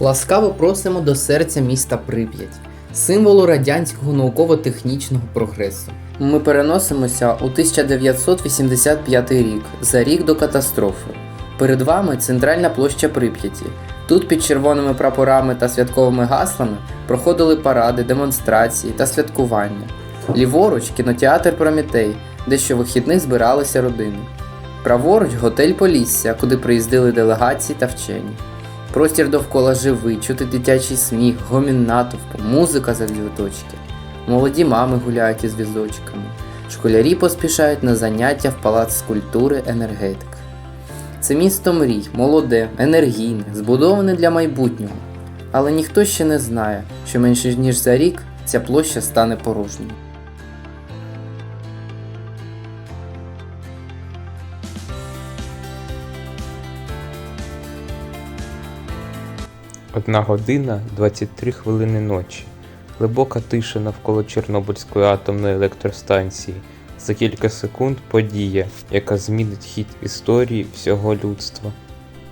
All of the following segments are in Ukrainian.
Ласкаво просимо до серця міста Прип'ять, символу радянського науково-технічного прогресу. Ми переносимося у 1985 рік, за рік до катастрофи. Перед вами центральна площа Прип'яті. Тут під червоними прапорами та святковими гаслами проходили паради, демонстрації та святкування. Ліворуч кінотеатр Прометей, де щовихідних збиралися родини. Праворуч готель Полісся, куди приїздили делегації та вчені. Простір довкола живий, чути дитячий сміх, гомін натовпу, музика за візочки. Молоді мами гуляють із візочками. Школярі поспішають на заняття в палац скульптури енергетика. Це місто мрій, молоде, енергійне, збудоване для майбутнього. Але ніхто ще не знає, що менше ніж за рік ця площа стане порожньою. Одна година 23 хвилини ночі. Глибока тиша навколо Чорнобильської атомної електростанції. За кілька секунд подія, яка змінить хід історії всього людства.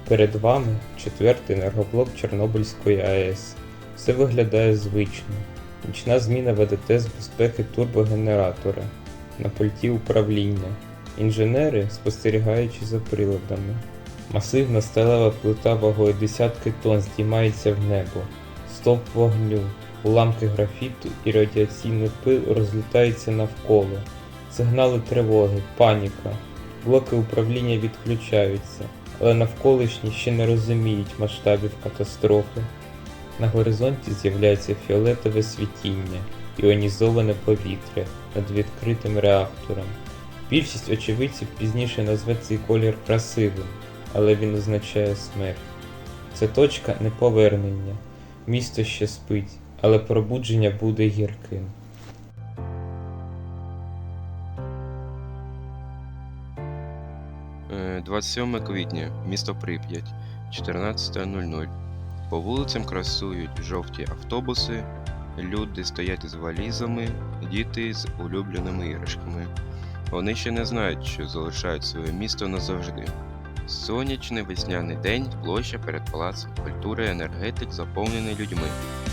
Перед вами четвертий енергоблок Чорнобильської АЕС. Все виглядає звично. Нічна зміна ВДТ з безпеки турбогенератора на пульті управління. Інженери, спостерігаючи за приладами. Масивна сталева плита вагою десятки тонн здіймається в небо. Стовп вогню, уламки графіту і радіаційний пил розлітаються навколо. Сигнали тривоги, паніка. Блоки управління відключаються, але навколишні ще не розуміють масштабів катастрофи. На горизонті з'являється фіолетове світіння, іонізоване повітря над відкритим реактором. Більшість очевидців пізніше назве цей колір красивим, але він означає смерть. Це точка неповернення. Місто ще спить, але пробудження буде гірким. Е, 27 квітня, місто Прип'ять, 14.00. По вулицям красують жовті автобуси, люди стоять з валізами, діти з улюбленими іграшками. Вони ще не знають, що залишають своє місто назавжди. Сонячний весняний день, площа перед палацом культури енергетик заповнений людьми.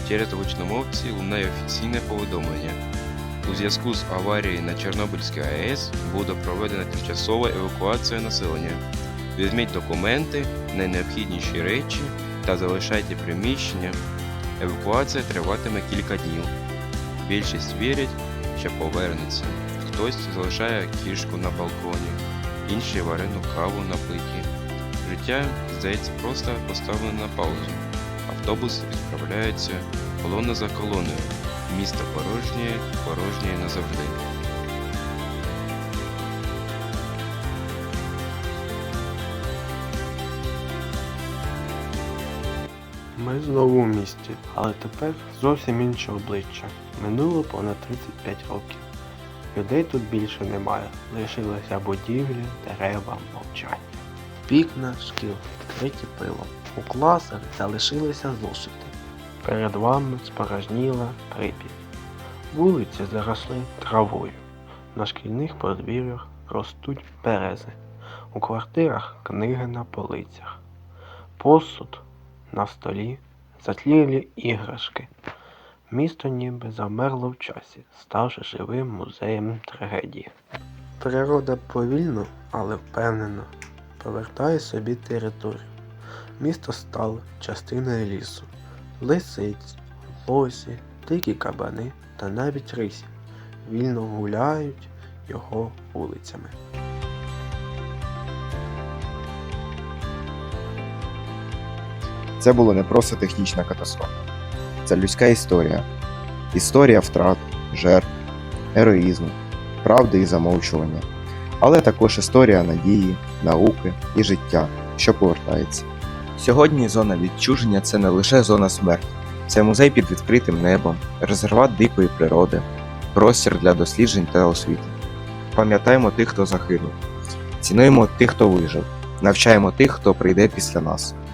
Через гучномовці лунає офіційне повідомлення. У зв'язку з аварією на Чорнобильській АЕС буде проведена тимчасова евакуація населення. Візьміть документи, найнеобхідніші речі та залишайте приміщення. Евакуація триватиме кілька днів. Більшість вірять, що повернеться. Хтось залишає кішку на балконі, інші варену каву на плиті. Життя, здається, просто поставлено на паузу. Автобус відправляється колона за колоною. Місто порожнє, порожнє назавжди. Ми знову в місті, але тепер зовсім інше обличчя. Минуло понад 35 років. Людей тут більше немає. Лишилися будівлі, дерева, мовчання. Вікна шкіл вкриті пилом. У класах залишилися зошити. Перед вами спорожніла прип'ять. Вулиці заросли травою. На шкільних подвір'ях ростуть берези. У квартирах книги на полицях. Посуд на столі затлілі іграшки. Місто ніби замерло в часі, ставши живим музеєм трагедії. Природа повільно, але впевнено повертає собі територію. Місто стало частиною лісу, лисиць, лосі, дикі кабани та навіть рисі вільно гуляють його вулицями. Це було не просто технічна катастрофа. Це людська історія. Історія втрат, жертв, героїзму, правди і замовчування. Але також історія надії, науки і життя, що повертається. Сьогодні зона відчуження це не лише зона смерті, це музей під відкритим небом, резерват дикої природи, простір для досліджень та освіти. Пам'ятаємо тих, хто загинув, цінуємо тих, хто вижив, навчаємо тих, хто прийде після нас.